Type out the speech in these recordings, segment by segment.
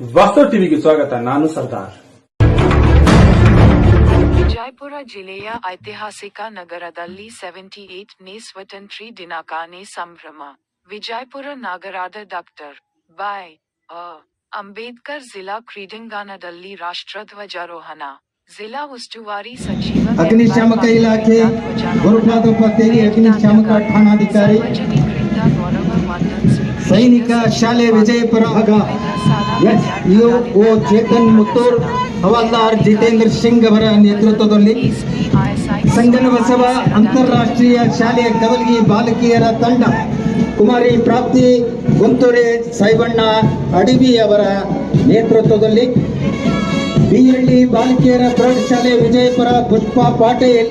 ವಾಸ್ತವ ಟಿವಿಗೆ ಸ್ವಾಗತ ನಾನು ಸರ್ದಾರ್ ವಿಜಯಪುರ ಜಿಲ್ಲೆಯ ಐತಿಹಾಸಿಕ ನಗರದಲ್ಲಿ ಸೆವೆಂಟಿ ಏಟ್ ನೇ ಸ್ವತಂತ್ರಿ ದಿನಾಕಾನೆ ಸಂಭ್ರಮ ವಿಜಯಪುರ ನಗರದ ಡಾಕ್ಟರ್ ಬೈ ಅ ಅಂಬೇಡ್ಕರ್ ಜಿಲ್ಲಾ ಕ್ರೀಡಾಂಗಣದಲ್ಲಿ ರಾಷ್ಟ್ರಧ್ವಜಾರೋಹಣ ಜಿಲ್ಲಾ ಉಸ್ತುವಾರಿ ಸಚಿವ ಅಗ್ನಿಶಾಮಕ ಇಲಾಖೆ ಗುರುಪಾದೋಪಾಧ್ಯಾಯ ಅಗ್ನಿಶಾಮಕ ಠಾಣಾಧಿಕಾರಿ ಸಾರ್ವಜನಿಕರಿಂದ ಗೌರವ ವಂದನ್ ಸ್ವೀಕರಿಸಿದ ಸೈನಿಕ ಶಾಲೆ ವಿಜಯಪುರ ಭಾಗ S U O Chetan Muttur ಹವಾಲ್ದಾರ್ ಜಿತೇಂದ್ರ ಸಿಂಗ್ ಅವರ ನೇತೃತ್ವದಲ್ಲಿ ಸಂಜನ ಬಸವ ಅಂತಾರಾಷ್ಟ್ರೀಯ ಶಾಲೆಯ ಕವಲ್ಗಿ ಬಾಲಕಿಯರ ತಂಡ ಕುಮಾರಿ ಪ್ರಾಪ್ತಿ ಗುಂತೂರಿ ಸೈಬಣ್ಣ ಅಡಿಬಿ ಅವರ ನೇತೃತ್ವದಲ್ಲಿ ಬಿಎಲ್ಡಿ ಬಾಲಕಿಯರ ಪ್ರೌಢಶಾಲೆ ವಿಜಯಪುರ ಪುಷ್ಪಾ ಪಾಟೀಲ್,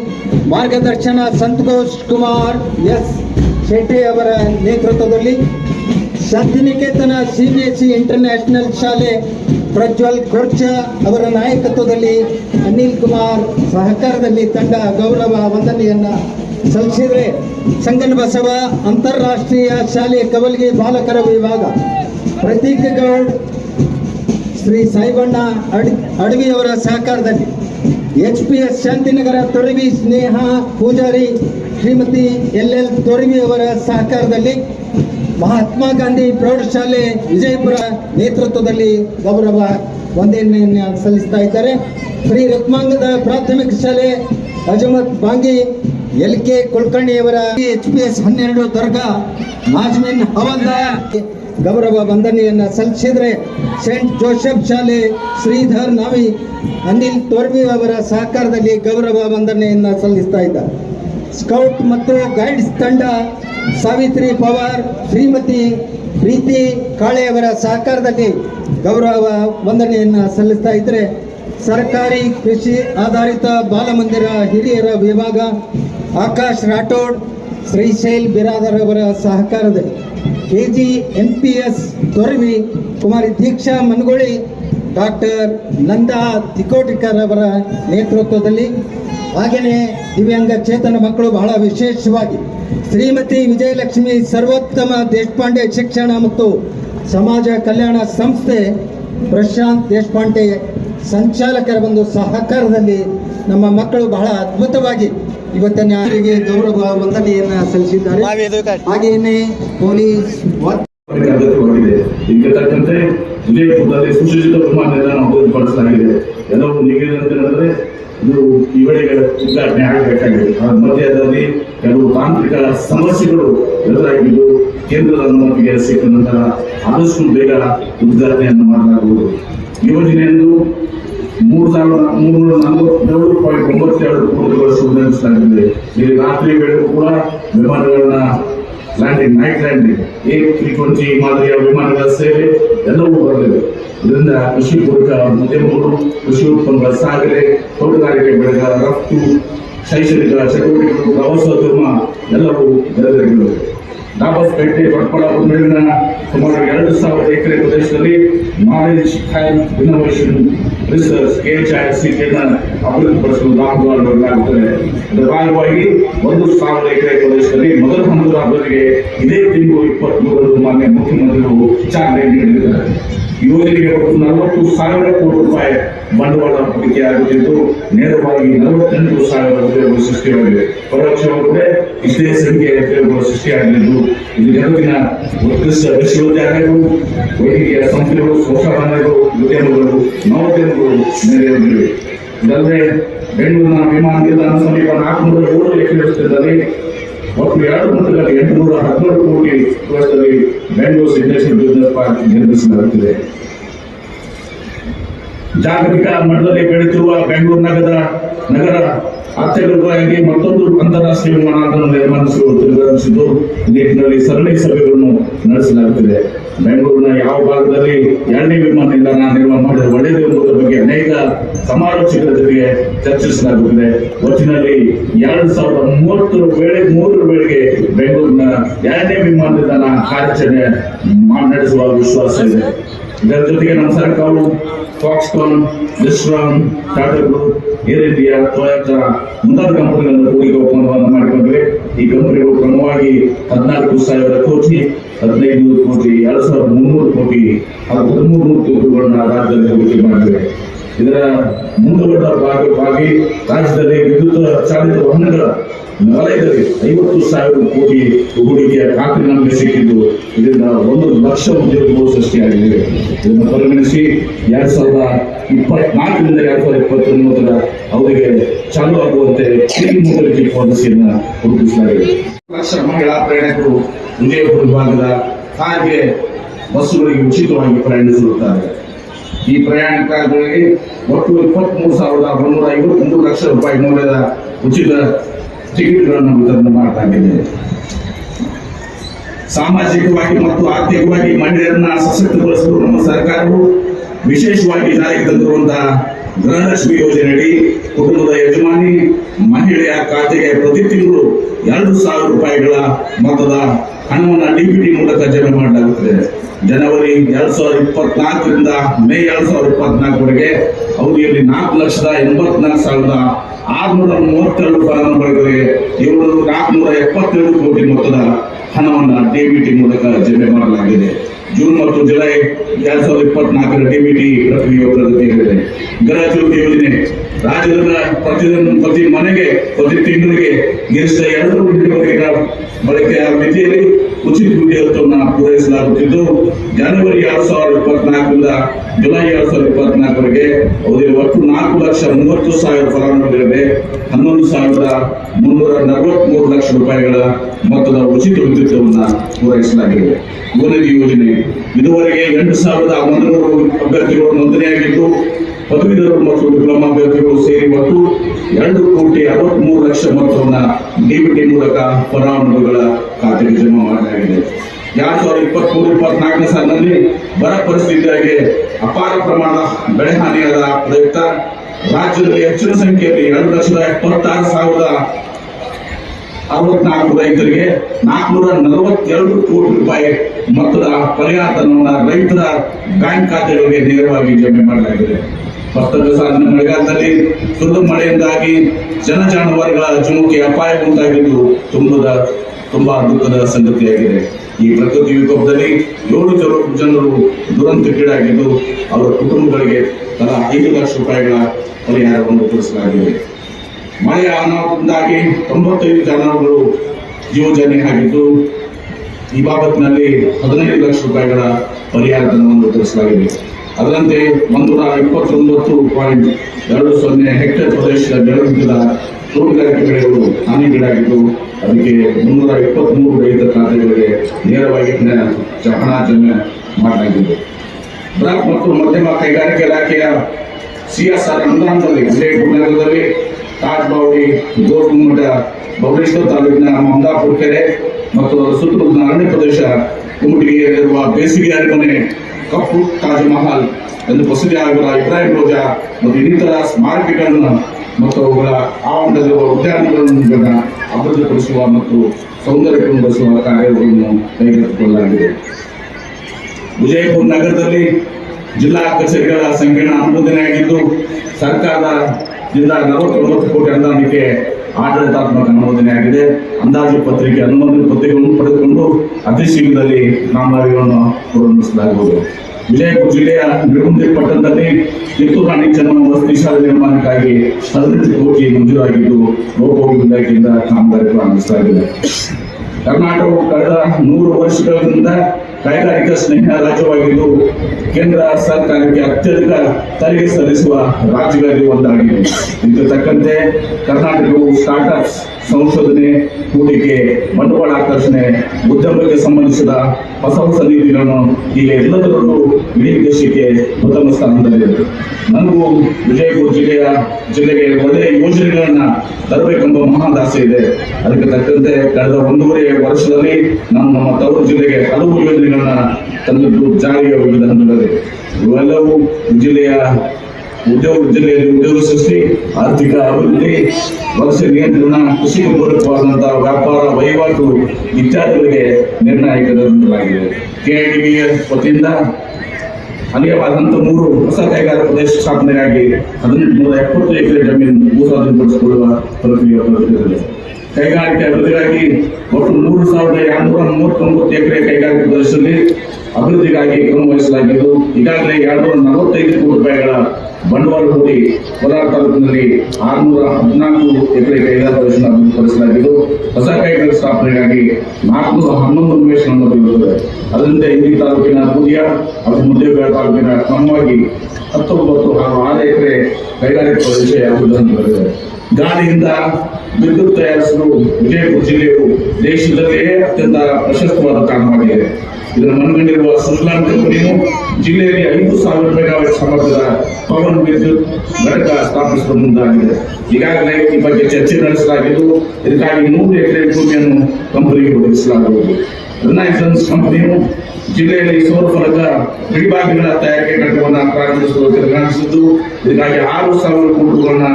ಮಾರ್ಗದರ್ಶನ ಸಂತೋಷ್ ಕುಮಾರ್ ಎಸ್ ಶೆಟ್ಟಿ ಅವರ ನೇತೃತ್ವದಲ್ಲಿ ಶಾಂತಿನಿಕೇತನ ಸಿ ಇಂಟರ್ನ್ಯಾಷನಲ್ ಶಾಲೆ ಪ್ರಜ್ವಲ್ ಖೋರ್ಚ ಅವರ ನಾಯಕತ್ವದಲ್ಲಿ ಅನಿಲ್ ಕುಮಾರ್ ಸಹಕಾರದಲ್ಲಿ ತಂಡ ಗೌರವ ವಂದನೆಯನ್ನ ಸಲ್ಲಿಸಿದರೆ ಸಂಗನ ಬಸವ ಅಂತಾರಾಷ್ಟ್ರೀಯ ಶಾಲೆ ಕವಲ್ಗಿ ಬಾಲಕರ ವಿಭಾಗ. ಪ್ರತೀಕ್ ಗೌಡ್ ಶ್ರೀ ಸಾಯಿಬಣ್ಣ ಅಡ್, ಅಡವಿಯವರ ಸಹಕಾರದಲ್ಲಿ H P S Shantinagar Toravi Sneha Pujari Shrimati L L Toravi ಅವರ ಸಹಕಾರದಲ್ಲಿ ಮಹಾತ್ಮ ಗಾಂಧಿ ಪ್ರೌಢಶಾಲೆ ವಿಜಯಪುರ ನೇತೃತ್ವದಲ್ಲಿ ಗೌರವ ವಂದನೆಯನ್ನು ಸಲ್ಲಿಸ್ತಾ ಇದ್ದಾರೆ. ಶ್ರೀ ರತ್ಮಾಂಗದ ಪ್ರಾಥಮಿಕ ಶಾಲೆ ಅಜಮತ್ ಬಾಂಗಿ, ಎಲ್ ಕೆ ಕುಲಕರ್ಣಿಯವರ ಎಚ್ ಪಿ ಎಸ್ ಹನ್ನೆರಡು ದರ್ಗಾ ನಾಜ್ಮಿನ್ ಹವಾಲ್ದಾರ್ ಗೌರವ ವಂದನೆಯನ್ನು ಸಲ್ಲಿಸಿದರೆ ಸೆಂಟ್ ಜೋಸೆಫ್ ಶಾಲೆ ಶ್ರೀಧರ್ ನಾವಿ ಅನಿಲ್ ತೋರ್ವಿ ಅವರ ಸಹಕಾರದಲ್ಲಿ ಗೌರವ ವಂದನೆಯನ್ನು ಸಲ್ಲಿಸ್ತಾ ಇದ್ದಾರೆ. ಸ್ಕೌಟ್ ಮತ್ತು ಗೈಡ್ಸ್ ತಂಡ ಸಾವಿತ್ರಿ ಪವಾರ್, ಶ್ರೀಮತಿ ಪ್ರೀತಿ ಕಾಳೆಯವರ ಸಹಕಾರದಲ್ಲಿ ಗೌರವ ವಂದನೆಯನ್ನು ಸಲ್ಲಿಸ್ತಾ ಇದ್ದರೆ ಸರ್ಕಾರಿ ಕೃಷಿ ಆಧಾರಿತ ಬಾಲಮಂದಿರ ಹಿರಿಯರ ವಿಭಾಗ ಆಕಾಶ್ ರಾಠೋಡ್, ಶ್ರೀಶೈಲ್ ಬಿರಾದರ್ ಅವರ ಸಹಕಾರದಲ್ಲಿ. K G M P S Toravi, Kumari Diksha Managoli, doctor Nanda Tikotikar ಅವರ ನೇತೃತ್ವದಲ್ಲಿ. ಹಾಗೆಯೇ ದಿವ್ಯಾಂಗ ಚೇತನ ಮಕ್ಕಳು ಬಹಳ ವಿಶೇಷವಾಗಿ ಶ್ರೀಮತಿ ವಿಜಯಲಕ್ಷ್ಮಿ ಸರ್ವೋತ್ತಮ ದೇಶಪಾಂಡೆ ಶಿಕ್ಷಣ ಮತ್ತು ಸಮಾಜ ಕಲ್ಯಾಣ ಸಂಸ್ಥೆ ಪ್ರಶಾಂತ್ ದೇಶಪಾಂಡೆ ಸಂಚಾಲಕರ ಒಂದು ಸಹಕಾರದಲ್ಲಿ ನಮ್ಮ ಮಕ್ಕಳು ಬಹಳ ಅದ್ಭುತವಾಗಿ ಇವತ್ತಿನ ಯಾರಿಗೆ ಗೌರವ ವಂದನೆಯನ್ನ ಸಲ್ಲಿಸಿದ್ದಾರೆ. ಹಾಗೆಯೇ ಪೊಲೀಸ್ ಇದಕ್ಕೆ ತಕ್ಕಂತೆ ವಿಜಯಪುರದಲ್ಲಿ ಸುಸಜ್ಜಿತ ವಿಮಾನ ನಿಲ್ದಾಣ ಅಭಿವೃದ್ಧಿಪಡಿಸಲಾಗಿದೆ ಎಲ್ಲವೂ ನಿಗದಿ ಈ ವೇಳೆಗೆ ಉದ್ಘಾಟನೆ ಆಗಬೇಕಾಗಿದೆ ಮಧ್ಯದಲ್ಲಿ ಕೆಲವು ತಾಂತ್ರಿಕ ಸಮಸ್ಯೆಗಳು ಎದುರಾಗಿದ್ದು ಕೇಂದ್ರದ ಅನುಮತಿಗೆ ಸಿಕ್ಕ ನಂತರ ಆದಷ್ಟು ಬೇಗ ಉದ್ಘಾಟನೆಯನ್ನು ಮಾಡಲಾಗುವುದು. ಯೋಜನೆಯನ್ನು ಮೂರು ಸಾವಿರದ ಮೂರುನೂರ ನಲವತ್ತೇಳು ಪಾಯಿಂಟ್ ಒಂಬತ್ತೆರಡು ವರ್ಷ ಸುಧಾರಿಸಲಾಗಿದೆ ಇಲ್ಲಿ ರಾತ್ರಿ ವೇಳೆಗೂ ಕೂಡ ವಿಮಾನಗಳನ್ನ landing night landing A frequency ಮಾದರಿಯ ವಿಮಾನಗಳ ಸೇವೆ ಎಲ್ಲವೂ ಬರಲಿವೆ ಇದರಿಂದ ಕೃಷಿ ಪೂರಕ ಉದ್ಯಮಗಳು, ಕೃಷಿ ಉತ್ಪನ್ನಗಳ ಸಾಗಣೆ, ತೋಟಗಾರಿಕೆ ಬೆಳೆಗಳ ರಫ್ತು, ಶೈಕ್ಷಣಿಕ ಚಟುವಟಿಕೆಗಳು, ಪ್ರವಾಸೋದ್ಯಮ ಎಲ್ಲವೂ ಬೆಳೆದಿರಲಿವೆ ದಾಬಸ್ಪೇಟೆ ದೊಡ್ಡಬಳ್ಳಾಪುರ ಮೇಲಿನ ಸುಮಾರು ಎರಡು ಸಾವಿರ ಎಕರೆ ಪ್ರದೇಶದಲ್ಲಿ ನಾಲೆಜ್ ಆ್ಯಂಡ್ ಇನ್ನೋವೇಷನ್ ರಿಸರ್ಚ್ ಕೆಎಚ್ಐಸಿಟಿಯನ್ನು ಅಭಿವೃದ್ಧಿಪಡಿಸಲು ದಾಖಲು ಮಾಡಲಾಗುತ್ತದೆ ಇದರ ಭಾಗವಾಗಿ ಒಂದು ಸಾವಿರ ಎಕರೆ ಪ್ರದೇಶದಲ್ಲಿ ಮೊದಲ ಹಂತದ ಅಭಿವೃದ್ಧಿಗೆ ಇದೇ ತಿಂಗಳು ಇಪ್ಪತ್ಮೂರರಂದು ಮಾನ್ಯ ಮುಖ್ಯಮಂತ್ರಿಗಳು ಚಾಲನೆ ನೀಡಿದ್ದಾರೆ ಯೋಜನೆಗೆ ಒಟ್ಟು ನಲವತ್ತು ಸಾವಿರ ಕೋಟಿ ರೂಪಾಯಿ ಬಂಡವಾಳ ಹೂಡಿಕೆಯಾಗುತ್ತಿದ್ದು ನೇರವಾಗಿ ನಲವತ್ತೆಂಟು ಸಾವಿರ ಉದ್ಯೋಗಗಳು ಸೃಷ್ಟಿಯಾಗಿದೆ ಪರೋಕ್ಷವಾಗಿದೆ ಇಷ್ಟೇ ಸಂಖ್ಯೆಯ ಉದ್ಯೋಗಗಳು ಸೃಷ್ಟಿಯಾಗಲಿದ್ದು ಇದು ಜಗತ್ತಿನ ಉತ್ಕೃಷ್ಟ ವಿಶ್ವವಿದ್ಯಾಲಯಗಳು ವೈದ್ಯಕೀಯ ಸಂಸ್ಥೆಗಳು ಸಂಸ್ಥಾನಗಳು ಉದ್ಯಮಗಳು, ನವೋದ್ಯಮಗಳು ನೆಲೆಯೂರಿವೆ ಇದಲ್ಲದೆ ಬೆಂಗಳೂರಿನ ವಿಮಾನ ನಿಲ್ದಾಣ ಸಮೀಪ ನಾಲ್ಕುನೂರ ಏಳು ಎಕರೆ ಒಟ್ಟು ಎರಡು ಹಂತಗಳಲ್ಲಿ ಎಂಟುನೂರ ಹದಿನೇಳು ಕೋಟಿ ವೆಚ್ಚದಲ್ಲಿ ಬೆಂಗಳೂರು ಸಿದ್ದೇಶ್ವರ ಬಿಸ್ನೆಸ್ ಪಾರ್ಕ್ ನಿರ್ಮಿಸಲಾಗುತ್ತಿದೆ. ಜಾಗತಿಕ ಮಟ್ಟದಲ್ಲಿ ಬೆಳೆಯುತ್ತಿರುವ ಬೆಂಗಳೂರು ನಗರ ನಗರ ಅತ್ಯಗ್ರಹವಾಗಿ ಮತ್ತೊಂದು ಅಂತಾರಾಷ್ಟ್ರೀಯ ವಿಮಾನ ನಿರ್ಮಾಣಿಸಲು ನಿರ್ಧರಿಸಿದ್ದು, ನಿಟ್ಟಿನಲ್ಲಿ ಸರಣಿ ಸಭೆಗಳನ್ನು ನಡೆಸಲಾಗುತ್ತಿದೆ. ಬೆಂಗಳೂರಿನ ಯಾವ ಭಾಗದಲ್ಲಿ ಎರಡನೇ ವಿಮಾನ ನಿಲ್ದಾಣ ನಿರ್ಮಾಣ ಮಾಡಿದರೆ ಒಳ್ಳೆಯದು ಎಂಬುದರ ಬಗ್ಗೆ ಅನೇಕ ಸಮಾಲೋಚಕರ ಜೊತೆಗೆ ಚರ್ಚಿಸಲಾಗುತ್ತಿದೆ ಒಟ್ಟಿನಲ್ಲಿ ಎರಡು ಸಾವಿರದ ಮೂವತ್ತರ ವೇಳೆ ಮೂರರ ವೇಳೆಗೆ ಬೆಂಗಳೂರಿನ ಎರಡನೇ ವಿಮಾನ ನಿಲ್ದಾಣ ಕಾರ್ಯಾಚರಣೆ ನಡೆಸುವ ವಿಶ್ವಾಸ ಇದೆ. ಇದರ ಜೊತೆಗೆ ನಮ್ಮ ಸರ್ಕಾರವು Foxconn Wistron Tata group Air India Toyota ಮುಂತಾದ ಕಂಪನಿಗಳನ್ನು ಹೂಡಿಕೆ ಒಪ್ಪಂದವನ್ನು ಮಾಡಿಕೊಂಡಿವೆ. ಈ ಕಂಪನಿಗಳು ಕ್ರಮವಾಗಿ ಹದಿನಾಲ್ಕು ಸಾವಿರ ಕೋಟಿ ಹದಿನೈದು ನೂರು ಕೋಟಿ ಎರಡು ಸಾವಿರದ ಮುನ್ನೂರು ಕೋಟಿ ಹಾಗೂ ಹದಿಮೂರು ನೂರು ಕೋಟಿಗಳನ್ನ ರಾಜ್ಯದಲ್ಲಿ ಹೂಡಿಕೆ ಮಾಡಿವೆ. ಇದರ ಮುಂದುವರೆದ ಭಾಗವಾಗಿ ರಾಜ್ಯದಲ್ಲಿ ವಿದ್ಯುತ್ ಚಾಲಿತ ವಾಹನಗಳ ವಲಯದಲ್ಲಿ ಐವತ್ತು ಸಾವಿರ ಕೋಟಿ ಹೂಡಿಕೆಯ ಖಾತ್ರಿ ನಮಗೆ ಸಿಕ್ಕಿದ್ದು. ಇದರಿಂದ ಒಂದು ಲಕ್ಷ ಉದ್ಯೋಗಗಳು ಸೃಷ್ಟಿಯಾಗಿದೆ. ಇದನ್ನು ಪರಿಗಣಿಸಿ ಎರಡ್ ಸಾವಿರದ ಇಪ್ಪತ್ನಾಲ್ಕರಿಂದ ಎರಡ್ ಸಾವಿರದ ಇಪ್ಪತ್ತೊಂಬತ್ತರ ಅವರಿಗೆ ಚಾಲು ಆಗುವಂತೆ ಮೊಬಿಲಿಟಿ ಪಾಲಿಸಿಯನ್ನು ರೂಪಿಸಲಾಗಿದೆ. ಲಕ್ಷ ಮಹಿಳಾ ಪ್ರಯಾಣಿಕರು ವಿಜಯಪುರ ಭಾಗದ ಹಾಗೆ ಬಸ್ಸುಗಳಿಗೆ ಉಚಿತವಾಗಿ ಪ್ರಯಾಣಿಸಿರುತ್ತಾರೆ ಈ ಪ್ರಯಾಣಿಕರಿಗೆ ಒಟ್ಟು ಇಪ್ಪತ್ಮೂರು ಸಾವಿರದ ಮುನ್ನೂರ ಐವತ್ತೊಂದು ಲಕ್ಷ ರೂಪಾಯಿ ಮೌಲ್ಯದ ಉಚಿತ ಟಿಕೆಟ್ಗಳನ್ನು ವಿತರಣೆ ಮಾಡಲಾಗಿದೆ. ಸಾಮಾಜಿಕವಾಗಿ ಮತ್ತು ಆರ್ಥಿಕವಾಗಿ ಮಹಿಳೆಯರನ್ನ ಸಶಕ್ತಗೊಳಿಸಲು ನಮ್ಮ ಸರ್ಕಾರವು ವಿಶೇಷವಾಗಿ ಜಾರಿಗೆ ತಂದಿರುವಂತಹ ಗೃಹಲಕ್ಷ್ಮಿ ಯೋಜನೆಯಡಿ ಕುಟುಂಬದ ಯಜಮಾನಿ ಮಹಿಳೆಯ ಖಾತೆಗೆ ಪ್ರತಿ ತಿಂಗಳು ಎರಡು ಸಾವಿರ ರೂಪಾಯಿಗಳ ಮೊತ್ತದ ಹಣವನ್ನು ಡಿಪಿಟಿ ಮೂಲಕ ಜಮೆ ಮಾಡಲಾಗುತ್ತದೆ. ಜನವರಿ ಎರಡ್ ಸಾವಿರದ ಇಪ್ಪತ್ನಾಲ್ಕರಿಂದ ಮೇ ಎರಡ್ ಸಾವಿರದ ಇಪ್ಪತ್ನಾಲ್ಕವರೆಗೆ ಅವಧಿಯಲ್ಲಿ ನಾಲ್ಕು ಲಕ್ಷದ ಎಂಬತ್ನಾಲ್ಕು ಸಾವಿರದ ಆರುನೂರ ಮೂವತ್ತೆರಡು ಫಲಾನುಭವಿಗಳಿಗೆ ಏಳು ನಾಲ್ಕುನೂರ ಎಪ್ಪತ್ತೆರಡು ಕೋಟಿ ಮೊತ್ತದ ಹಣವನ್ನು ಡಿಬಿಟಿ ಮೂಲಕ ಜಮೆ ಮಾಡಲಾಗಿದೆ. ಜೂನ್ ಮತ್ತು ಜುಲೈ ಎರಡ್ ಸಾವಿರದ ಇಪ್ಪತ್ನಾಲ್ಕರ ಡಿಬಿಟಿ ಪ್ರಕ್ರಿಯೆ ಪ್ರಗತಿಯಲ್ಲಿದೆ. ಗೃಹ ಯೋಜನೆ ರಾಜ್ಯದ ಪ್ರತಿಯೊಂದು ಪ್ರತಿ ಮನೆಗೆ, ಪ್ರತಿ ತಿಂಗಳಿಗೆ ಗರಿಷ್ಠ ಎರಡು ಬಳಕೆ ಬಳಕೆಯ ಮಿತಿಯಲ್ಲಿ ಉಚಿತ ವಿದ್ಯುತ್ತನ್ನು ಪೂರೈಸಲಾಗುತ್ತಿದ್ದು, ಜನವರಿ ಎರಡ್ ಸಾವಿರದ ಇಪ್ಪತ್ನಾಲ್ಕರಿಂದ ಜುಲೈ ಎರಡ್ ಸಾವಿರದ ಇಪ್ಪತ್ನಾಲ್ಕವರೆಗೆ ಅವರಿಗೆ ಒಟ್ಟು ನಾಲ್ಕು ಲಕ್ಷ ಮೂವತ್ತು ಸಾವಿರ ಫಲಾನುಭವಿಗಳಿಗೆ ಹನ್ನೊಂದು ಸಾವಿರದ ಮುನ್ನೂರ ನಲವತ್ಮೂರು ಲಕ್ಷ ರೂಪಾಯಿಗಳ ಮೊತ್ತದ ಉಚಿತ ವಿದ್ಯುತ್ತವನ್ನು ಪೂರೈಸಲಾಗಿದೆ. ಗೋನಿಧಿ ಯೋಜನೆ ಇದುವರೆಗೆ ಎಂಟು ಸಾವಿರದ ಒಂದೂರು ಅಭ್ಯರ್ಥಿಗಳು ನೋಂದಣಿಯಾಗಿದ್ದು ಪದವೀಧರರು ಮತ್ತು ಡಿಪ್ಲೊಮಾ ಅಭ್ಯರ್ಥಿಗಳು ಸೇರಿ ಒಟ್ಟು ಎರಡು ಕೋಟಿ ಅರವತ್ಮೂರು ಲಕ್ಷ ಮೊತ್ತವನ್ನು ಡಿಬಿಟಿ ಮೂಲಕ ಫಲಾನುಭವಿಗಳ ಖಾತೆಗೆ ಜಮಾ ಮಾಡಲಾಗಿದೆ. ಎರಡ್ ಸಾವಿರದ ಇಪ್ಪತ್ಮೂರು, ಇಪ್ಪತ್ನಾಲ್ಕನೇ ಸಾಲಿನಲ್ಲಿ ಬರ ಪರಿಸ್ಥಿತಿಯಾಗಿ ಅಪಾರ ಪ್ರಮಾಣದ ಬೆಳೆ ಹಾನಿಯಾದ ಪ್ರಯುಕ್ತ ರಾಜ್ಯದಲ್ಲಿ ಹೆಚ್ಚಿನ ಸಂಖ್ಯೆಯಲ್ಲಿ ಎರಡು ಲಕ್ಷದ ಎಪ್ಪತ್ತಾರು ಸಾವಿರದ ಅರವತ್ನಾಲ್ಕು ರೈತರಿಗೆ ನಾಲ್ಕುನೂರ ನಲವತ್ತೆರಡು ಕೋಟಿ ರೂಪಾಯಿ ಮೊತ್ತದ ಪರಿಹಾರ ರೈತರ ಬ್ಯಾಂಕ್ ಖಾತೆಗಳಿಗೆ ನೇರವಾಗಿ ಜಮೆ ಮಾಡಲಾಗಿದೆ. ಭತ್ತದ ಸಾಲಿನ ಮಳೆಗಾಲದಲ್ಲಿ ಸುರಿದ ಮಳೆಯಿಂದಾಗಿ ಜನ ಜಾನುವಾರುಗಳ ಜೀವಕ್ಕೆ ಅಪಾಯ ಉಂಟಾಗಿದ್ದು ತುಂಬದ, ತುಂಬಾ ದುಃಖದ ಸಂಗತಿಯಾಗಿದೆ. ಈ ಪ್ರಕೃತಿ ವಿಕೋಪದಲ್ಲಿ ಏಳು ಜನ ಜನರು ದುರಂತಕ್ಕೀಡಾಗಿದ್ದು ಅವರ ಕುಟುಂಬಗಳಿಗೆ ತಲಾ ಐದು ಲಕ್ಷ ರೂಪಾಯಿಗಳ ಪರಿಹಾರವನ್ನು ವಿತರಿಸಲಾಗಿದೆ ಮಳೆಯ ಅನಾಹುತದಿಂದಾಗಿ ತೊಂಬತ್ತೈದು ಜನರುಗಳು ಜೀವಜಾನಿ ಆಗಿದ್ದು, ಈ ಬಾಬತ್ನಲ್ಲಿ ಹದಿನೈದು ಲಕ್ಷ ರೂಪಾಯಿಗಳ ಪರಿಹಾರ ಧನವನ್ನು ವಿತರಿಸಲಾಗಿದೆ ಅದರಂತೆ ಒಂದೂರ ಇಪ್ಪತ್ತೊಂಬತ್ತು ಪಾಯಿಂಟ್ ಎರಡು ಸೊನ್ನೆ ಹೆಕ್ಟೇರ್ ಪ್ರದೇಶದ ಬೆಳೆದ ತೋಟಗಾರಿಕೆ ಬೆಳೆಗಳು ಹಾನಿಗೀಡಾಗಿದ್ದು ಅದಕ್ಕೆ ಮುನ್ನೂರ ಇಪ್ಪತ್ತ್ಮೂರು ರೈತ ಖಾತೆಗಳಿಗೆ ನೇರವಾಗಿ ಹಣಾಚರಣೆ ಮಾಡಲಾಗಿದೆ. ಬೃಹತ್ ಮತ್ತು ಮಧ್ಯಮ ಕೈಗಾರಿಕೆ ಇಲಾಖೆಯ ಸಿಎಸ್ಆರ್ ಅನುದಾನದಲ್ಲಿ ವಿಜಯಪುರ ನಗರದಲ್ಲಿ ಕಾಟ್ಬಾವಡಿ ಗೋರ್ಗುಮಠ ಬಬಲೇಶ್ವರ ತಾಲೂಕಿನ ಮಮದಾಪುರ ಕೆರೆ ಮತ್ತು ಅದರ ಸುತ್ತಮುತ್ತಲಿನ ಅರಣ್ಯ ಪ್ರದೇಶ ಕುಮಟಿಗೆಯಲ್ಲಿರುವ ಬೇಸಿಗೆ ಅರಮನೆ ಕಪ್ಪು ತಾಜ್ ಮಹಲ್ ಎಂದು ಪ್ರಸಿದ್ಧಿ ಆಗಿರುವ ಇಬ್ರಾಹಿಂ ರೋಜಾ ಮತ್ತು ಇನ್ನಿತರ ಸ್ಮಾರಕಗಳನ್ನು ಮತ್ತು ಅವುಗಳ ಆವರಣದಲ್ಲಿರುವ ಉದ್ಯಾನಗಳನ್ನು ಅಭಿವೃದ್ಧಿಪಡಿಸುವ ಮತ್ತು ಸೌಂದರ್ಯಗೊಳಿಸುವ ಕಾರ್ಯಗಳನ್ನು ಕೈಗೆತ್ತಿಕೊಳ್ಳಲಾಗಿದೆ. ವಿಜಯಪುರ ನಗರದಲ್ಲಿ ಜಿಲ್ಲಾ ಕಚೇರಿಗಳ ಸಂಕೀರ್ಣ ಅನುಮೋದನೆಯಾಗಿದ್ದು ಸರ್ಕಾರದಿಂದ ನಲವತ್ತೊಂಬತ್ತು ಕೋಟಿ ಅನುದಾನಕ್ಕೆ ಆಡಳಿತಾತ್ಮಕ ಅನುಮೋದನೆಯಾಗಿದೆ ಅಂದಾಜು ಪತ್ರಿಕೆ, ಅನುಮೋದನೆ ಪತ್ರಿಕೆಯನ್ನು ಪಡೆದುಕೊಂಡು ಅತಿ ಶೀಘ್ರದಲ್ಲಿ ನಾಮಗಳನ್ನು ಪ್ರಾರಂಭಿಸಲಾಗುವುದು. ವಿಜಯಪುರ ಜಿಲ್ಲೆಯ ನಿಡುಗುಂದಿ ಪಟ್ಟಣದಲ್ಲಿ ಕಿತ್ತೂರು ರಾಣಿ ಚೆನ್ನಮ್ಮ ವಸತಿ ಶಾಲೆ ನಿರ್ಮಾಣಕ್ಕಾಗಿ ಹದಿನೆಂಟು ಕೋಟಿ ಮಂಜೂರಾಗಿದ್ದು, ಲೋಕೋಪಯೋಗಿ ಇಲಾಖೆಯಿಂದ ಕಾಮಗಾರಿ ಪ್ರಾರಂಭಿಸಲಾಗಿದೆ. ಕರ್ನಾಟಕವು ಕಳೆದ ನೂರು ವರ್ಷಗಳಿಂದ ಕೈಗಾರಿಕಾ ಸ್ನೇಹ ರಾಜ್ಯವಾಗಿದ್ದು ಕೇಂದ್ರ ಸರ್ಕಾರಕ್ಕೆ ಅತ್ಯಧಿಕ ತೆರಿಗೆ ಸಲ್ಲಿಸುವ ರಾಜ್ಯಗಳಲ್ಲಿ ಒಂದಾಗಿದೆ. ಇದಕ್ಕೆ ತಕ್ಕಂತೆ ಕರ್ನಾಟಕವು ಸ್ಟಾರ್ಟ್ಅಪ್ಸ್ ಸಂಶೋಧನೆ, ಹೂಡಿಕೆ, ಬಂಡವಾಳ ಆಕರ್ಷಣೆ, ಉದ್ಯಮಕ್ಕೆ ಸಂಬಂಧಿಸಿದ ಹೊಸ ಹೊಸ ನೀತಿಗಳನ್ನು ಈಗ ಎಲ್ಲದರಲ್ಲೂ ಇಡೀ ದೇಶಕ್ಕೆ ಪ್ರಥಮ ಸ್ಥಾನದಲ್ಲಿದೆ. ನನಗೂ ವಿಜಯಪುರ ಜಿಲ್ಲೆಯ, ಜಿಲ್ಲೆಗೆ ಒಳ್ಳೆಯ ಯೋಜನೆಗಳನ್ನ ತರಬೇಕೆಂಬ ಮಹಾದಾಸೆ ಇದೆ. ಅದಕ್ಕೆ ತಕ್ಕಂತೆ ಕಳೆದ ಒಂದೂವರೆ ವರ್ಷದಲ್ಲಿ ನಾವು ನಮ್ಮ ತವರು ಜಿಲ್ಲೆಗೆ ಹಲವು ಯೋಜನೆಗಳನ್ನ ತಂದಿದ್ದು ಜಾರಿಗೆ ಹಂತಗಳಲ್ಲಿ. ಇವೆಲ್ಲವೂ ಜಿಲ್ಲೆಯ ಉದ್ಯೋಗ ಜಿಲ್ಲೆಯಲ್ಲಿ ಉದ್ಯೋಗ ಸೃಷ್ಟಿ, ಆರ್ಥಿಕ ಅಭಿವೃದ್ಧಿ ವಲಸೆ ನಿಯಂತ್ರಣ ಕೃಷಿ ಪೂರಕವಾದಂತಹ ವ್ಯಾಪಾರ, ವಹಿವಾಟು ಇತ್ಯಾದಿಗಳಿಗೆ ನಿರ್ಣಾಯಕವಾಗಿದೆ. ಕೆಐಡಿಬಿ ವತಿಯಿಂದ ಅನೇಕವಾದಂಥ ಮೂರು ಹೊಸ ಕೈಗಾರಿಕಾ ಪ್ರದೇಶ ಸ್ಥಾಪನೆಯಾಗಿ ಹದಿನೆಂಟು ನೂರ ಎಪ್ಪತ್ತು ಎಕರೆ ಜಮೀನು ಭೂ ಸ್ವಾಧೀನಪಡಿಸಿಕೊಳ್ಳುವ ಪ್ರಕ್ರಿಯೆ ಕೈಗಾರಿಕೆ ಅಭಿವೃದ್ಧಿಗಾಗಿ ಒಟ್ಟು ಮೂರು ಸಾವಿರದ ಎರಡ್ನೂರ ಮೂವತ್ತೊಂಬತ್ತು ಎಕರೆ ಕೈಗಾರಿಕೆ ಪ್ರದೇಶದಲ್ಲಿ ಅಭಿವೃದ್ಧಿಗಾಗಿ ಕ್ರಮ ವಹಿಸಲಾಗಿದ್ದು ಈಗಾಗಲೇ ಎರಡ್ನೂರ ನಲವತ್ತೈದು ಕೋಟಿ ರೂಪಾಯಿಗಳ ಬಂಡವಾಳ ಹೂಡಿ ಕೋಲಾರ ತಾಲೂಕಿನಲ್ಲಿ ಆರುನೂರ ಹದಿನಾಲ್ಕು ಎಕರೆ ಕೈಗಾರಿಕಾ ಅಭಿವೃದ್ಧಿಪಡಿಸಲಾಗಿದ್ದು, ಹೊಸ ಕೈಗಾರಿಕೆ ಸ್ಥಾಪನೆಗಾಗಿ ನಾಲ್ಕುನೂರ ಹನ್ನೊಂದು ನಿವೇಶನವನ್ನು ಇರುತ್ತದೆ ಅದರಿಂದ ಇಲ್ಲಿ ತಾಲೂಕಿನ ಕುರಿಯ ಹಾಗೂ ಮುದ್ದೇಬೇಡ ತಾಲೂಕಿನ ಕ್ರಮವಾಗಿ ಹತ್ತೊಂಬತ್ತು ಹಾಗೂ ಆರು ಎಕರೆ ಕೈಗಾರಿಕಾ ಪ್ರದೇಶ ಅಭಿವೃದ್ಧಿ ಬರೆದಿದೆ ಗಾಳಿಯಿಂದ ವಿದ್ಯುತ್ ತಯಾರಿಸಲು ವಿಜಯಪುರ ಜಿಲ್ಲೆಯು ದೇಶದಲ್ಲಿಯೇ ಅತ್ಯಂತ ಪ್ರಶಸ್ತವಾದ ತಾಣವಾಗಿದೆ. ಇದರ ಮನಗಂಡಿರುವ ಸುಜಲಾನ್ ಕಂಪನಿಯು ಜಿಲ್ಲೆಯಲ್ಲಿ ಐದು ಸಾವಿರ ಮೆಗಾವಾಟ್ ಸಾಮರ್ಥ್ಯದ ಪವನ್ ವಿದ್ಯುತ್ ಘಟಕ ಸ್ಥಾಪಿಸುವ ಮುಂದಾಗಿದೆ. ಈಗಾಗಲೇ ಈ ಬಗ್ಗೆ ಚರ್ಚೆ ನಡೆಸಲಾಗಿದ್ದು, ಇದಕ್ಕಾಗಿ ನೂರು ಎಕರೆ ಭೂಮಿಯನ್ನು ಕಂಪನಿಗೆ ಒದಗಿಸಲಾಗುವುದು. ರಿಲಯನ್ಸ್ ಕಂಪನಿಯು ಜಿಲ್ಲೆಯಲ್ಲಿ ಸೌರ ಫಲಕ ಬಿಡಿಭಾಗಗಳ ತಯಾರಿಕೆ ಘಟಕವನ್ನು ಪ್ರಾರಂಭಿಸುವ ತೀರ್ಮಾನಿಸಿದ್ದು ಇದಕ್ಕಾಗಿ ಆರು ಸಾವಿರ ಕೋಟಿ ರೂಪಾಯಿಗಳನ್ನ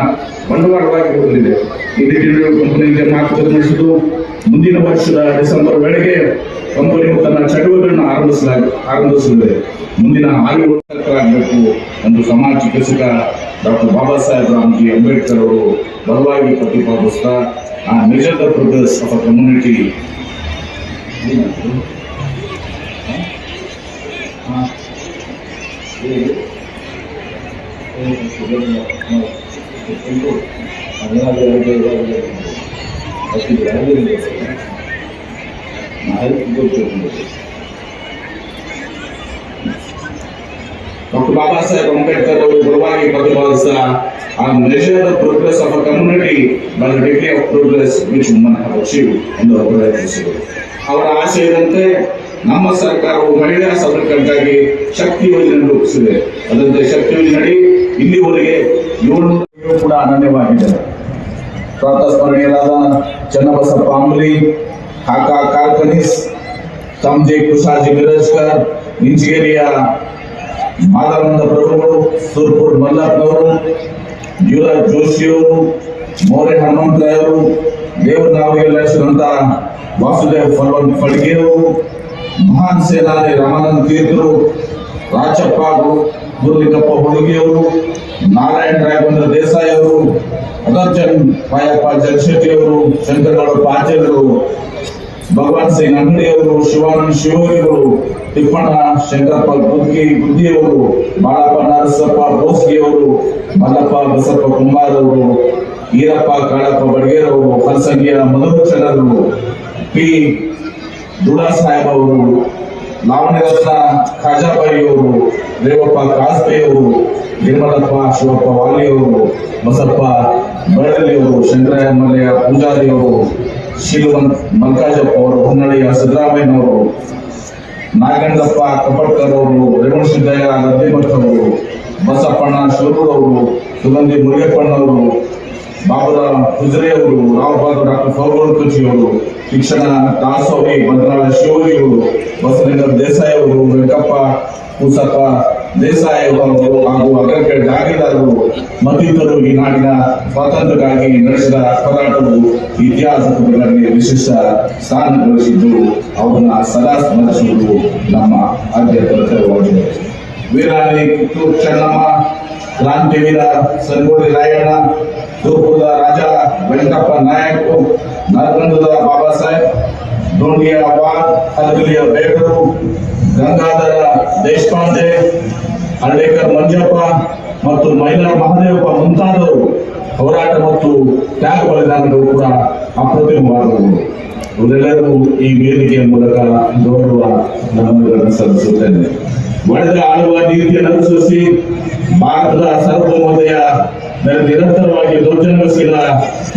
ಬಂಡವಾಳವಾಗಿ ಹೋಗಲಿದೆ ಈ ನಿಟ್ಟಿನಲ್ಲಿ ಕಂಪನಿಗೆ ಮಾತುಕತೆ ನಡೆಸಿದ್ದು ಮುಂದಿನ ವರ್ಷದ ಡಿಸೆಂಬರ್ ವೇಳೆಗೆ ಕಂಪನಿಯು ತನ್ನ ಚಟುವಟಿಕೆಗಳನ್ನು ಆರಂಭಿಸಲಾಗ, ಆರಂಭಿಸಲಿದೆ. ಮುಂದಿನ ವರ್ಷಗಳಾಗಬೇಕು ಎಂದು ಸಮಾಜ ಚಿಕಿತ್ಸಕ ಡಾಕ್ಟರ್ ಬಾಬಾ ಸಾಹೇಬ್ ರಾಮ್ಜಿ ಅಂಬೇಡ್ಕರ್ ಅವರು ಬಲವಾಗಿ ಪ್ರತಿಪಾದಿಸ್ತಾ I measure the of a community doctor Baba Saheb Ambedkar ಅವರು ಬಲವಾಗಿ I measure the progress of a community by the degree of progress which woman have achieve ಎಂದು ಅಭಿಪ್ರಾಯಿಸಿದರು ಅವರ ಆಶಯದಂತೆ ನಮ್ಮ ಸರ್ಕಾರವು ಮಹಿಳಾ ಸಬಲೀಕರಣಕ್ಕಾಗಿ ಶಕ್ತಿ ಯೋಜನೆ ರೂಪಿಸಿದೆ. ಅದರಂತೆ ಶಕ್ತಿ ಯೋಜನೆಯಡಿ ಇಲ್ಲಿವರೆಗೆ ಏಳ್ನೂರು ಕೂಡ ಅನನ್ಯವಾಗಿದೆ. ಪ್ರಾತಸ್ಮರಣೀಯರಾದ ಚನ್ನಬಸಪ್ಪ ಅಂಬ್ಲಿ ಕಾಕಾ ಕಾರ್ಕನಿಸ್ ತಮ್ಜೆ ಕುಶಾಜಿ ಮಿರಜ್ಕರ್ ಇಂಜಿಗೇರಿಯ ಮಾದಾನಂದ ಪ್ರಭುಗಳು ಸೂರ್ಪುರ್ ಮಲ್ಲಪ್ಪನವರು ಯುವರಾಜ್ ಜೋಶಿಯವರು ಮೌರ್ಯ ಹನುಮಂತರಾಯರು ದೇವನಾವಿಗೆ ನಡೆಸಿದಂತ ವಾಸುದೇವ್ ಫಲ್ವನ್ ಫಡ್ಗೆಯವರು ಮಹಾನ್ ಸೇನಾನಿ ರಾಮಾನಂದ ತೀರ್ಥರು ರಾಚಪ್ಪ ಗು- ಗುರುಲಿಂಗಪ್ಪ ಹುಡುಗಿಯವರು ನಾರಾಯಣ ರಾಯಬಂದ್ರ ದೇಸಾಯಿ ಅವರು ಅಗರ್ಜನ್ ಮಾಯಪ್ಪ ಜಗಶೆಟ್ಟಿ ಅವರು, ಶಂಕರಗೌಡ ಆಚಾರ್ಯರು ಭಗವಾನ್ ಸಿಂಗ್ ಅಂಗಡಿಯವರು ಶಿವಾನಂದ ಶಿವೋಗಿಯವರು ತಿಪ್ಪಣ್ಣ, ಶಂಕರಪ್ಪ ಬುದ್ಧಿ ಬುದ್ಧಿಯವರು ಬಾಳಪ್ಪ ನರಸಪ್ಪ ಬೋಸ್ಗಿಯವರು ಮಲ್ಲಪ್ಪ ಬಸಪ್ಪ ಕುಂಬಾರವರು ಈರಪ್ಪ ಕಾಳಪ್ಪ ಬಡಗೇರವರು ಹಲಸಂಗಿಯ ಮಧುಚಂದ್ರರು ಪಿ ದುಡಾ ಸಾಹೇಬ್ ಅವರು ಲಾವಣ್ಯರತ್ನ ಖಾಜಾಬಾಯಿ ಕಾಸ್ಪೆ ಅವರು ನಿರ್ಮಲಪ್ಪ ಶಿವಪ್ಪ ವಾಲಿಯವರು, ಬಸಪ್ಪ ಬಳ್ಳಿಯವರು ಅವರು ಶಂಕರಯ್ಯ ಮಲ್ಯ ಪೂಜಾರಿ ಅವರು ಶಿಲುವಂತ್ ಮಲ್ಕಾಜಪ್ಪ ಅವರು ಹೊನ್ನಳಿಯ ಸಿದ್ದರಾಮಯ್ಯನವರು ನಾಗೇಂದ್ರಪ್ಪ ಕಪಟ್ಕರ್ ಅವರು ರೇವಣ ಸಿದ್ದಯ್ಯ ಗದ್ದಿಮಠ ಅವರು ಬಸಪ್ಪಣ್ಣ ಶಿವರೂರವರು ಸುಗಂಧಿ ಮುರುಗಪ್ಪಣ್ಣವರು ಹುಜರೆ ಅವರು ರಾವ್ ಡಾಕ್ಟರ್ ಫೌರ್ಗೋಲ್ ಕುಚಿ ಅವರು ಶಿಕ್ಷಣ ದಾಸೋಹಿ ಮಂತ್ರಾಲಯ ಶಿವೋಗಿ ಅವರು ಬಸಲಿಂಗ ದೇಸಾಯಿ ಅವರು ವೆಂಕಪ್ಪ ಕೂಸಪ್ಪ ದೇಸಾಯಿ ಅವರು ಹಾಗೂ ಅಗರ್ಕೆ ಜಾಗೀದಾರರು ಮತ್ತಿತರರು ಈ ನಾಡಿನ ಸ್ವಾತಂತ್ರ್ಯಕ್ಕಾಗಿ ನಡೆಸಿದ ಹೋರಾಟವು ಇತಿಹಾಸ ಪುಟಗಳಲ್ಲಿ ವಿಶಿಷ್ಟ ಸ್ಥಾನ ಗಳಿಸಿದ್ದು, ಅವರನ್ನ ಸದಾ ಸ್ಮರಿಸುವುದು ನಮ್ಮ ಆದ್ಯ ಕರ್ತವ್ಯವಾಗಿದೆ ವೀರಾಣಿ ಕಿತ್ತೂರು ಚೆನ್ನಮ್ಮ ಕ್ರಾಂತಿವೀರ ಸಂಗೋಳಿ ರಾಯಣ್ಣ ತೂಪುರದ ರಾಜ ವೆಂಕಪ್ಪ ನಾಯಕ್ ನರಗುಂದದ ಬಾಬಾ ಸಾಹೇಬ್ ದೋಣಿಯ ವಾರ್ ಹಲಗಲಿಯ ಬೇಗರು, ಗಂಗಾಧರ ದೇಶಪಾಂಡೆ ಹಳ್ಳಿಕರ್ ಮಂಜಪ್ಪ ಮತ್ತು ಮೈಲಾರ ಮಹದೇವಪ್ಪ ಮುಂತಾದವರು ಹೋರಾಟ ಮತ್ತು ತ್ಯಾಗ ಬಲಿದಾನಗಳು ಕೂಡ ಅಪ್ರತಿಮವಾದವು ಇವರೆಲ್ಲರೂ ಈ ವೇದಿಕೆಯ ಮೂಲಕ ಗೌರವ ನಮನಗಳನ್ನು ಸಲ್ಲಿಸುತ್ತೇನೆ. ಒಡೆದ ಆಳುವ ನೀತಿಯನ್ನು ಅನುಸರಿಸಿ ಭಾರತದ ಸಾರ್ವಭೌಮತೆಯ ನಿರಂತರವಾಗಿ ದೌರ್ಜನ್ಯಗೊಳಿಸಿದ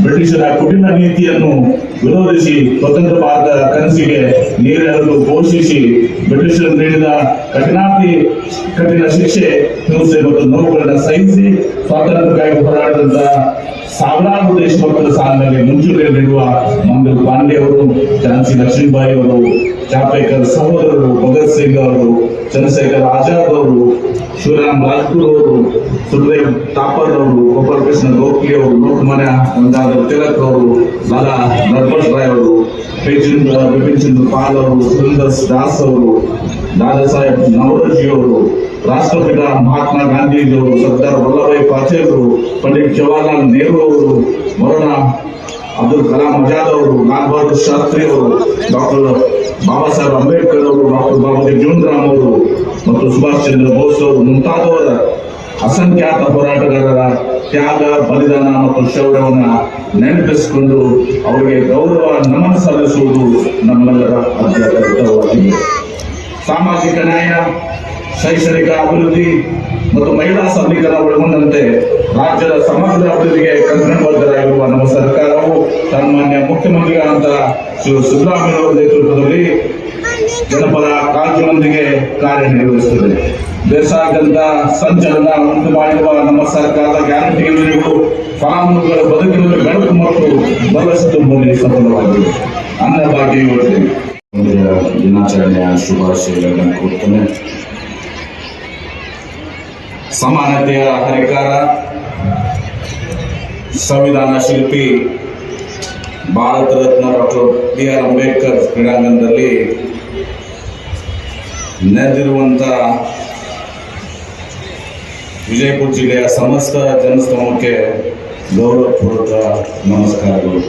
ಬ್ರಿಟಿಷರ ಕುಟಿಲ ನೀತಿಯನ್ನು ವಿರೋಧಿಸಿ ಸ್ವತಂತ್ರ ಭಾರತ ಕನಸಿಗೆ ನೀರೆರಲು ಘೋಷಿಸಿ ಬ್ರಿಟಿಷರು ನೀಡಿದ ಕಠಿಣಾತಿ, ಕಠಿಣ ಶಿಕ್ಷೆ, ಹಿಂಸೆ ಮತ್ತು ನೋವುಗಳನ್ನ ಸಹಿಸಿ ಸ್ವಾತಂತ್ರ್ಯಕ್ಕಾಗಿ ಹೋರಾಡಿದಂತ ಸಾವಿರಾರು ದೇಶಭಕ್ತರ ಸಾಲಿನಲ್ಲಿ ಮುಂಚೂಣಿಯಲ್ಲಿರುವ ಮಂಗಲ್ ಪಾಂಡೆ ಅವರು ಝಾನ್ಸಿ ಲಕ್ಷ್ಮೀಬಾಯಿ ಅವರು ಚಾಪೇಕರ್ ಸಹೋದರರು ಭಗತ್ ಸಿಂಗ್ ಅವರು ಚಂದ್ರಶೇಖರ್ ಆಜಾದ್ ಅವರು ಶಿವರಾಮ್ ರಾಜ್ಪುರ್ ಅವರು ಸುಖದೇವ್ ತಾಪರ್ ಅವರು ಗೋಪಾಲ್ ಕೃಷ್ಣ ಗೋಖಲೆ ಅವರು ಲೋಕಮಾನ್ಯ ಗಂಗಾಧರ್ ತಿಲಕ್ ಅವರು ಲಾಲಾ ನರಪತ್ ರಾಯ್ ಅವರು ಬಿಪಿನ್ ಬಿಪಿನ್ ಚಂದ್ರ ಪಾಲ್ ಅವರು ಸುರೇಂದ್ರ ದಾಸ್ ಅವರು ದಾದಾ ಸಾಹೇಬ್ ನವರೋಜಿ ಅವರು ರಾಷ್ಟ್ರಪಿತ ಮಹಾತ್ಮ ಗಾಂಧೀಜಿಯವರು ಸರ್ದಾರ್ ವಲ್ಲಭಾಯ್ ಪಟೇಲ್ ಅವರು ಪಂಡಿತ್ ಜವಾಹರ್ಲಾಲ್ ನೆಹರು ಅವರು ಮೌಲಾನಾ ಅಬ್ದುಲ್ ಕಲಾಂ ಆಜಾದ್ ಅವರು ಲಾಲ್ ಬಹದ್ದೂರ್ ಶಾಸ್ತ್ರಿ ಅವರು, ಡಾಕ್ಟರ್ ಬಾಬಾ ಸಾಹೇಬ್ ಅಂಬೇಡ್ಕರ್ ಅವರು, ಡಾಕ್ಟರ್ ಬಾಬಾ ಜೀವನ್ ರಾಮ್ ಅವರು ಮತ್ತು ಸುಭಾಷ್ ಚಂದ್ರ ಬೋಸ್ ಅವರು ಮುಂತಾದವರ ಅಸಂಖ್ಯಾತ ಹೋರಾಟಗಾರರ ತ್ಯಾಗ, ಬಲಿದಾನ ಮತ್ತು ಶೌರ್ಯವನ್ನು ನೆನಪಿಸಿಕೊಂಡು ಅವರಿಗೆ ಗೌರವ, ನಮನ ಸಲ್ಲಿಸುವುದು ನಮ್ಮೆಲ್ಲರ ಅತ್ಯಂತ ಸಾಮಾಜಿಕ ನ್ಯಾಯ, ಶೈಕ್ಷಣಿಕ ಅಭಿವೃದ್ಧಿ ಮತ್ತು ಮಹಿಳಾ ಸಬಲೀಕರಣ ಒಳಗೊಂಡಂತೆ ರಾಜ್ಯದ ಸಮಗ್ರ ಅಭಿವೃದ್ಧಿಗೆ ಕಂಕಣಬದ್ಧರಾಗಿರುವ ನಮ್ಮ ಸರ್ಕಾರವು ಸನ್ಮಾನ್ಯ ಮುಖ್ಯಮಂತ್ರಿಗಳಂತ ಶ್ರೀ ಸಿದ್ದರಾಮಯ್ಯ ನೇತೃತ್ವದಲ್ಲಿ ಜನಪದ ಕಾಳಜಿಯೊಂದಿಗೆ ಕಾರ್ಯನಿರ್ವಹಿಸುತ್ತದೆ. ದೇಶಾದ್ಯಂತ ಸಂಚಲನ ಉಂಟು ಮಾಡಿರುವ ನಮ್ಮ ಸರ್ಕಾರದ ಗ್ಯಾರಂಟಿ ಯೋಜನೆಗಳು ಫಲಾನುಭವಿಗಳ ಬದುಕಿನ ಬೆಳಕು ಮತ್ತು ಬಲಸ್ತು ತುಂಬುವಲ್ಲಿ ಸಫಲವಾಗಿದೆ ಅನ್ನಭಾಗ್ಯ ಯೋಜನೆ ದಿನಾಚರಣೆಯ ಶುಭಾಶಯಗಳನ್ನು ಕೊಡ್ತೇನೆ ಸಮಾನತೆಯ ಹರಿಕಾರ, ಸಂವಿಧಾನ ಶಿಲ್ಪಿ, Bharat Ratna doctor B R Ambedkar ಕ್ರೀಡಾಂಗಣದಲ್ಲಿ ನೆರೆದಿರುವಂಥ ವಿಜಯಪುರ ಜಿಲ್ಲೆಯ ಸಮಸ್ತ ಜನಸ್ತಮಕ್ಕೆ ಗೌರವಪೂರ್ವಕ ನಮಸ್ಕಾರಗಳು.